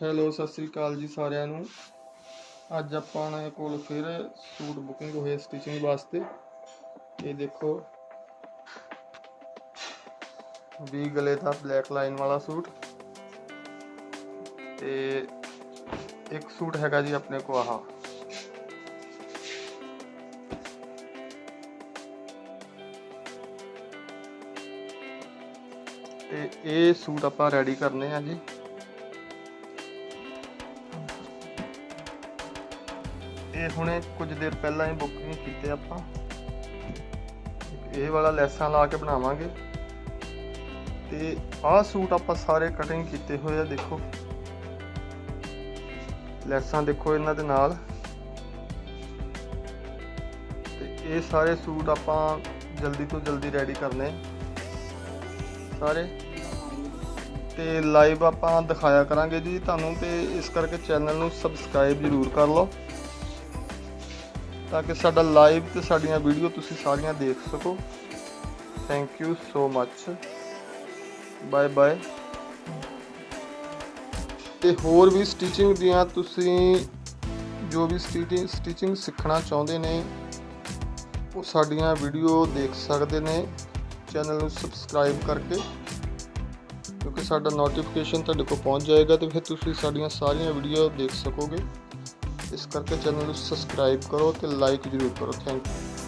Hello, Sat Sri ਅਕਾਲ ਜੀ ਸਾਰਿਆਂ ਨੂੰ। ਅੱਜ ਆਪਾਂ ਨੇ ਕੋਲ ਫਿਰ ਸੂਟ ਬੁਕਿੰਗ ਹੋਏ ਸਟਿਚਿੰਗ ਵਾਸਤੇ। ਇਹ ਦੇਖੋ। ਵੀ ਗਲੇ ਦਾ ਬਲੈਕ ਲਾਈਨ ਵਾਲਾ ਸੂਟ। ਤੇ ਇੱਕ ਸੂਟ ਹੈਗਾ ਜੀ ਆਪਣੇ ਕੋ ਆਹ। ਤੇ ਇਹ ਸੂਟ ਆਪਾਂ ਰੈਡੀ ਕਰਨੇ ਆ ਜੀ। ਇਹ ਹੁਣੇ ਕੁਝ ਦੇਰ ਪਹਿਲਾਂ ਹੀ ਬੁਕਿੰਗ ਕੀਤੇ ਆਪਾਂ। ਇਹ ਵਾਲਾ ਲੈਸਾਂ ਲਾ ਕੇ ਬਣਾਵਾਂਗੇ। ਤੇ ਆਹ ਸੂਟ ਆਪਾਂ ਸਾਰੇ ਕਟਿੰਗ ਕੀਤੇ ਹੋਏ ਆ, ਦੇਖੋ। ਲੈਸਾਂ ਦੇਖੋ ਇਹਨਾਂ ਦੇ ਨਾਲ। ਤੇ ਇਹ ਸਾਰੇ ਸੂਟ ਆਪਾਂ ਜਲਦੀ ਤੋਂ ਜਲਦੀ ਰੈਡੀ ਕਰਨੇ। ਸਾਰੇ। ਤੇ ਲਾਈਵ ਆਪਾਂ ਦਿਖਾਇਆ ਕਰਾਂਗੇ ਜੀ ਤੁਹਾਨੂੰ ਤੇ ਇਸ ਕਰਕੇ ਚੈਨਲ ਨੂੰ ਸਬਸਕ੍ਰਾਈਬ ਜ਼ਰੂਰ ਕਰ ਲਓ। ਤਾਂ ਕਿ ਸਾਡਾ ਲਾਈਵ ਤੇ ਸਾਡੀਆਂ ਵੀਡੀਓ ਤੁਸੀਂ ਸਾਰੀਆਂ ਦੇਖ ਸਕੋ। Thank you so much bye bye ਤੇ ਹੋਰ ਵੀ ਸਟਿਚਿੰਗ ਦੀਆਂ ਤੁਸੀਂ ਜੋ ਵੀ ਸਟਿਚਿੰਗ ਸਟਿਚਿੰਗ ਸਿੱਖਣਾ ਚਾਹੁੰਦੇ ਨੇ, ਉਹ ਸਾਡੀਆਂ ਵੀਡੀਓ ਦੇਖ ਸਕਦੇ ਨੇ। ਚੈਨਲ ਨੂੰ ਸਬਸਕ੍ਰਾਈਬ ਕਰਕੇ, ਕਿਉਂਕਿ ਸਾਡਾ ਨੋਟੀਫਿਕੇਸ਼ਨ ਤੁਹਾਡੇ ਕੋਲ ਪਹੁੰਚ ਜਾਏਗਾ ਤੇ ਫਿਰ ਤੁਸੀਂ ਸਾਡੀਆਂ ਸਾਰੀਆਂ ਵੀਡੀਓ ਦੇਖ ਸਕੋਗੇ। ਇਸ ਕਰਕੇ ਚੈਨਲ ਨੂੰ ਸਬਸਕ੍ਰਾਈਬ ਕਰੋ ਤੇ ਲਾਈਕ ਜ਼ਰੂਰ ਕਰੋ। Thank you